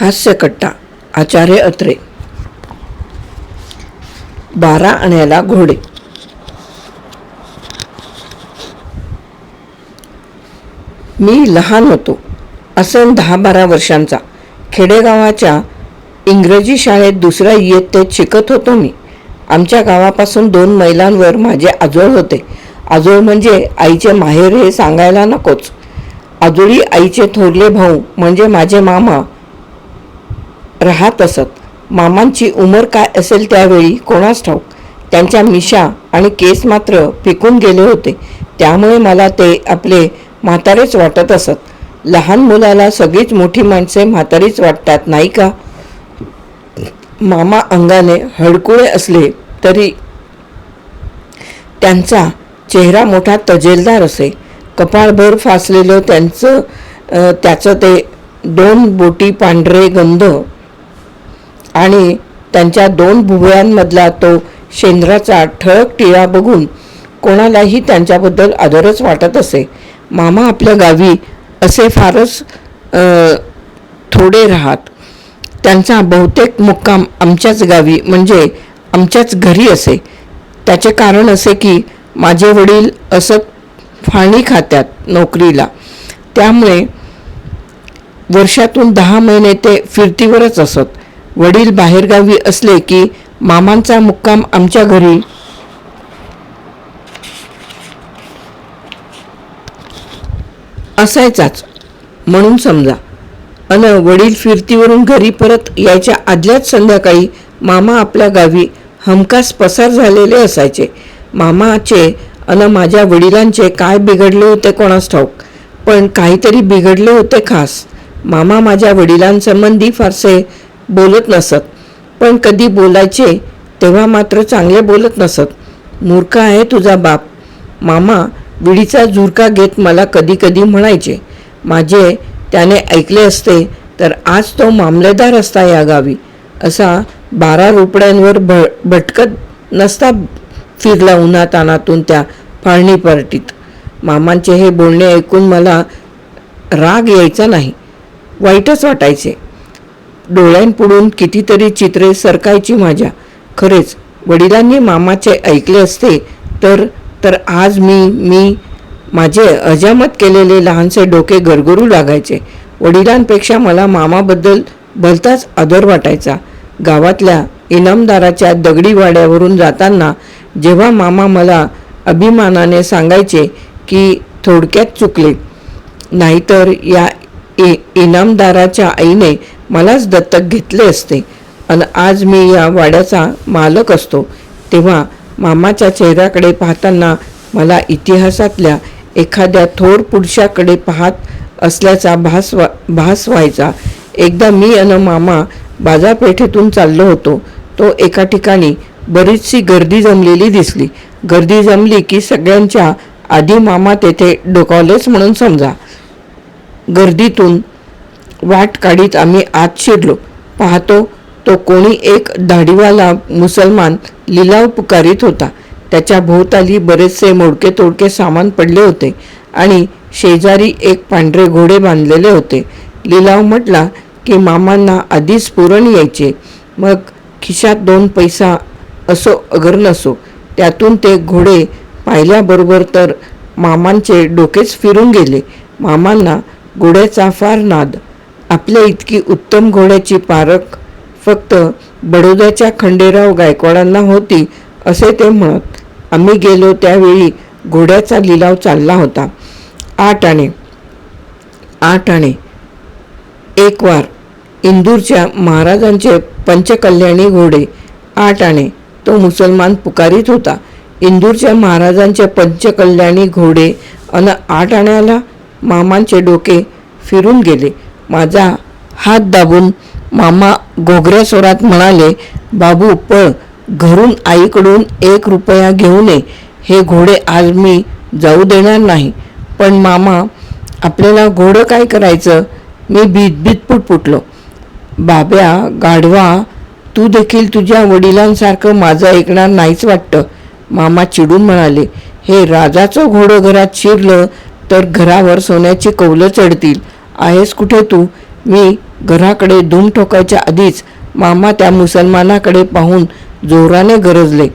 हास्यकट्टा आचार्य अत्रे. बारा आण्याला घोडे. मी लहान होतो असन दहा बारा वर्षांचा. खेडेगावाच्या इंग्रजी शाळेत दुसऱ्या इयत्तेत शिकत होतो मी. आमच्या गावापासून दोन मैलांवर माझे आजोळ होते. आजोळ म्हणजे आईचे माहेर हे सांगायला नकोच. आजोळी आईचे थोरले भाऊ म्हणजे माझे मामा. राहत असत. मामांची उमर काय असेल त्यावेळी कोणास ठाऊक? त्यांच्या मिशा आणि केस मात्र पिकून गेले होते. त्यामुळे मला ते आपले म्हातारेच वाटत असत. लहान मुलाला सगळीच मोठी माणसे म्हातारीच वाटतात नाही का? मामा अंगाने हडकुळे असले तरी त्यांचा चेहरा मोठा तजेलदार असे. कपाळभर फासलेलं त्यांचं त्याचं ते दोन बोटी पांढरे गंध आणि त्यांच्या दोन भुवयांमधला तो शेंद्राचा ठळक टिळा बघून कोणालाही त्यांच्याबद्दल आदरच वाटत असे. मामा आपल्या गावी असे फारच थोडे राहत. त्यांचा बहुतेक मुक्काम आमच्याच गावी म्हणजे आमच्याच घरी असे. त्याचे कारण असे की माझे वडील असं फाणी खात्यात नोकरीला. त्यामुळे वर्षातून दहा महिने ते फिरतीवरच असत. वडील बाहेरगावी असले की मामांचा मुक्काम आमच्या घरी. असायचाच. म्हणून समजा. अन वडील फिरतीवरून घरी परत यायच्या आदल्याच संध्याकाळी मामा आपल्या गावी हमखास पसार झालेले असायचे. मामाचे अन माझ्या वडिलांचे काय बिघडले होते कोणास ठाऊक. पण काहीतरी बिघडले होते खास. मामा माझ्या वडिलांसंबंधी फारसे बोलत नसत. पण कधी बोलायचे तेव्हा मात्र चांगले बोलत नसत. मूर्ख आहे तुझा बाप. मामा विडीचा झुरका घेत मला कधी कधी म्हणायचे माझे त्याने ऐकले असते तर आज तो मामलेदार असता या गावी. असा बारा रुपड्यांवर भ भटकत नसता फिरला उन्हातानातून त्या फाळणी पार्टीत. मामांचे हे बोलणे ऐकून मला राग यायचा नाही. वाईटच वाटायचे. डोळ्यांपुढून कितीतरी चित्रे सरकायची माझ्या. खरेच वडिलांनी मामाचे ऐकले असते तर तर आज मी मी माझे अजामत केलेले लहानसे डोके गरगरू लागायचे. वडिलांपेक्षा मला मामाबद्दल भलताच आदर वाटायचा. गावातल्या इनामदाराच्या दगडी वाड्यावरून जाताना जेव्हा मामा मला अभिमानाने सांगायचे की थोडक्यात चुकले नाहीतर या इनामदाराच्या आईने मलाच दत्तक घेतले असते. आणि आज मी या वाड्याचा मालक असतो. तेव्हा मामाच्या चेहऱ्याकडे पाहताना मला इतिहासातल्या एखाद्या थोर पुरुषाकडे पाहत असल्याचा भास वा भास व्हायचा. एकदा मी अन मामा बाजारपेठेतून चाललो होतो. तो एका ठिकाणी बरीचशी गर्दी जमलेली दिसली. गर्दी जमली की सगळ्यांच्या आधी मामा तेथे डोकावलेच म्हणून समजा. गर्दीतून वाट काढीत आम्ही आत शिरलो. पाहतो तो कोणी एक दाढीवाला मुसलमान लिलाव पुकारित होता. त्याच्या भोवताली बरेचसे मोडके तोडके सामान पडले होते आणि शेजारी एक पांढरे घोडे बांधलेले होते. लिलाव म्हटला की मामांना आधीच पुरण यायचे. मग खिशात दोन पैसा असो अगर नसो त्यातून ते घोडे पाहिल्याबरोबर तर मामांचे डोकेच फिरून गेले. मामांना घोड्याचा फार नाद आपल्या इतकी उत्तम घोड्याची पारख फक्त बडोद्याच्या खंडेराव गायकवाडांना होती असे ते म्हणत आम्ही गेलो त्यावेळी घोड्याचा लिलाव चालला होता. आठ आणे आठ आणे एक वार इंदूरच्या महाराजांचे पंचकल्याणी घोडे आठ आणे तो मुसलमान पुकारीत होता. इंदूरच्या महाराजांचे पंचकल्याणी घोडे अन आठ आण्याला मामांचे डोके फिरून गेले. माझा हात दाबून मामा घोगऱ्या स्वरात म्हणाले बाबू पळ घरून आईकडून एक रुपया घेऊन ये हे घोडे आज मी जाऊ देणार नाही. पण मामा आपल्याला घोडं काय करायचं मी भीतभीत पुटपुटलो बाब्या गाढवा तू देखील तुझ्या वडिलांसारखं माझं ऐकणार नाहीच वाटतं मामा चिडून म्हणाले हे राजाचं घोडं घरात शिरलं तर घरावर सोन्याची कौलं चढतील. आहेस कुठे तू? मी घराकडे धूम ठोकायच्या आधीच मामा त्या मुसलमानाकडे पाहून जोराने गरजले.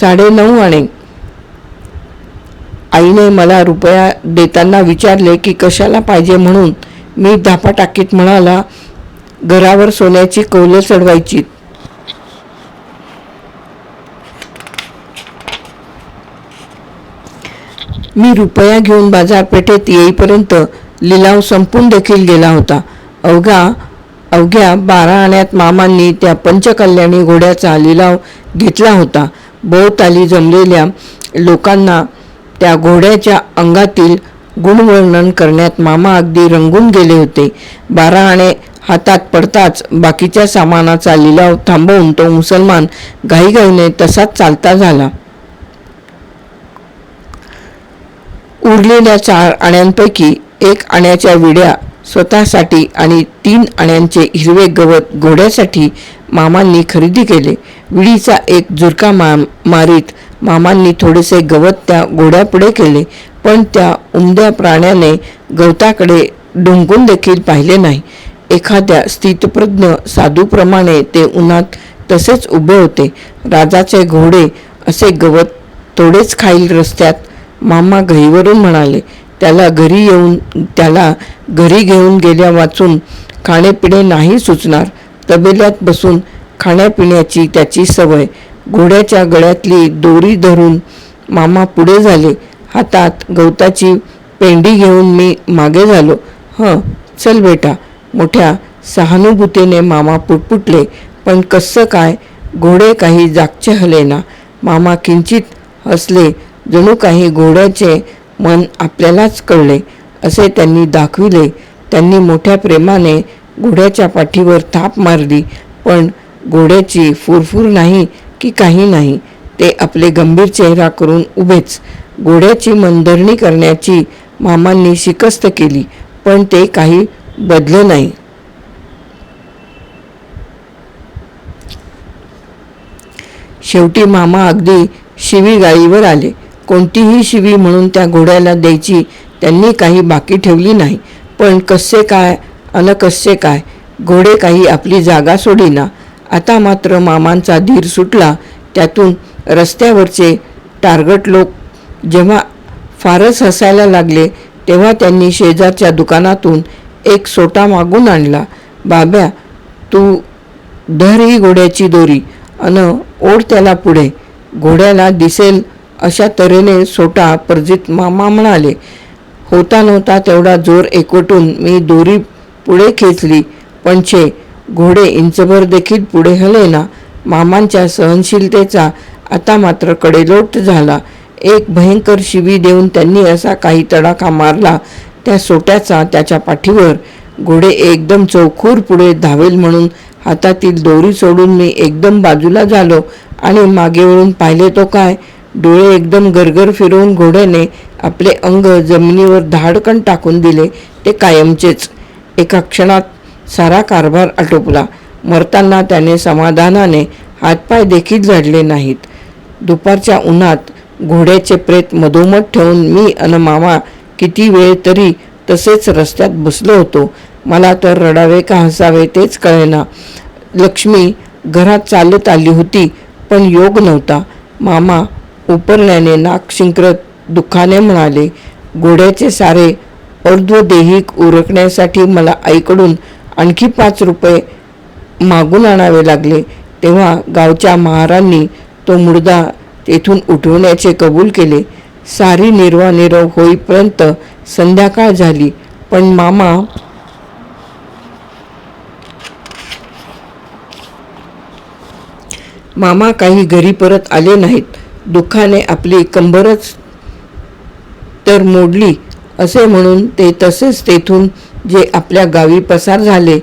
साडेनऊ आणे आईने मला रुपया देताना विचारले की कशाला पाहिजे म्हणून? मी धापा टाकीत म्हणाला घरावर सोन्याची कौलं चढवायची. मी रुपया घेऊन बाजारपेठेत येईपर्यंत लिलाव संपून देखील गेला होता. अवघा अवघ्या बारा आण्यात मामांनी त्या पंचकल्याणी घोड्याचा लिलाव घेतला होता. भोवताली जमलेल्या लोकांना त्या घोड्याच्या अंगातील गुणवर्णन करण्यात मामा अगदी रंगून गेले होते. बारा आणे हातात पडताच बाकीच्या सामानाचा लिलाव थांबवून तो मुसलमान घाईघाईने तसाच चालता झाला. उरलेल्या चार आण्यांपैकी एक आण्याच्या विड्या स्वतःसाठी आणि तीन आण्यांचे हिरवे गवत घोड्यासाठी मामांनी खरेदी केले. विडीचा एक झुरका मा मारीत मामांनी थोडेसे गवत त्या घोड्यापुढे केले पण त्या उमद्या प्राण्याने गवताकडे डुंकून देखील पाहिले नाही. एखाद्या स्थितप्रज्ञ साधूप्रमाणे ते उन्हात तसेच उभे होते. राजाचे घोडे असे गवत थोडेच खाईल रस्त्यात मामा घहीवरून म्हणाले त्याला घरी येऊन त्याला घरी घेऊन गेल्या वाचून खाणेपिणे नाही सुचणार. तबेल्यात बसून खाण्यापिण्याची त्याची सवय. घोड्याच्या गळ्यातली दोरी धरून मामा पुढे झाले. हातात गवताची पेंडी घेऊन मी मागे झालो. हं चल बेटा. मोठ्या सहानुभूतीने मामा पुटपुटले. पण कसं काय? घोडे काही जागचे हलेना मामा किंचित हसले. जणू काही घोड्याचे मन आपल्यालाच कळले असे त्यांनी दाखविले. त्यांनी मोठ्या प्रेमाने घोड्याच्या पाठीवर थाप मारली पण घोड्याची फुरफुर नाही की काही नाही ते आपले गंभीर चेहरा करून उभेच. घोड्याची मनधरणी करण्याची मामांनी शिकस्त केली पण ते काही बदलं नाही. शेवटी मामा अगदी शिवीगाळीवर आले. कोणतीही शिवी म्हणून त्या घोड्याला द्यायची त्यांनी काही बाकी ठेवली नाही. पण कसे काय अन कसे काय? घोडे काही आपली जागा सोडीना. आता मात्र मामांचा धीर सुटला. त्यातून रस्त्यावरचे टार्गट लोक जेव्हा फारच हसायला लागले तेव्हा त्यांनी शेजारच्या दुकानातून एक सोटा मागून आणला. बाब्या तू धर ही घोड्याची दोरी. अन ओढ त्याला पुढे. घोड्याला दिसेल अशा तऱ्हेने सोटा परजित मामा म्हणाले होता नव्हता तेवढा जोर एकवटून मी दोरी पुढे खेचली पण छे घोडे इंचभर देखील पुढे हलेना मामांच्या सहनशीलतेचा आता मात्र कडेलोट झाला. एक भयंकर शिवी देऊन त्यांनी असा काही तडाखा मारला त्या सोट्याचा त्याच्या पाठीवर. घोडे एकदम चौखूर पुढे धावेल म्हणून हातातील दोरी सोडून मी एकदम बाजूला झालो आणि मागे वळून पाहिले तो काय डोळे एकदम गरगर फिरवून घोड्याने आपले अंग जमिनीवर धाडकन टाकून दिले ते कायमचेच. एका क्षणात सारा कारभार आटोपला. मरताना त्याने समाधानाने हातपाय देखील झाडले नाहीत. दुपारच्या उन्हात घोड्याचे प्रेत मधोमध ठेवून मी अन मामा किती वेळ तरी तसेच रस्त्यात बसलो होतो. मला तर रडावे का हसावे तेच कळेना. लक्ष्मी घरात चालत आली होती पण योग नव्हता. मामा उपरण्याने नाक शिंकरत दुःखाने म्हणाले घोड्याचे सारे अर्धदेहिक उरकण्यासाठी मला आईकडून आणखी पाच रुपये मागून आणावे लागले. तेव्हा गावच्या महारांनी तो मुर्दा तेथून उठवण्याचे कबूल केले. सारी निर्वानिरव होईपर्यंत संध्याकाळ झाली पण मामा मामा काही घरी परत आले नाहीत. दुःखाने आपली कंबरच तर मोडली असे म्हणून ते तसेच तेथून जे आपल्या गावी पसार झाले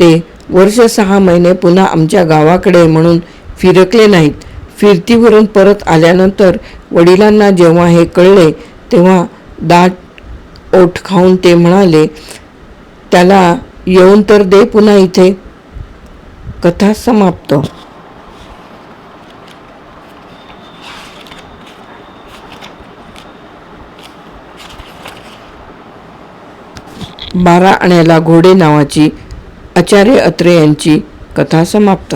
ते वर्ष सहा महिने पुन्हा आमच्या गावाकडे म्हणून फिरकले नाहीत. फिरतीवरून परत आल्यानंतर वडिलांना जेव्हा हे कळले तेव्हा दाट ओठ खाऊन ते म्हणाले त्याला येऊन तर दे पुन्हा इथे. कथा समाप्त. बारा आण्याला घोडे नावाची आचार्य अत्रे यांची कथा समाप्त.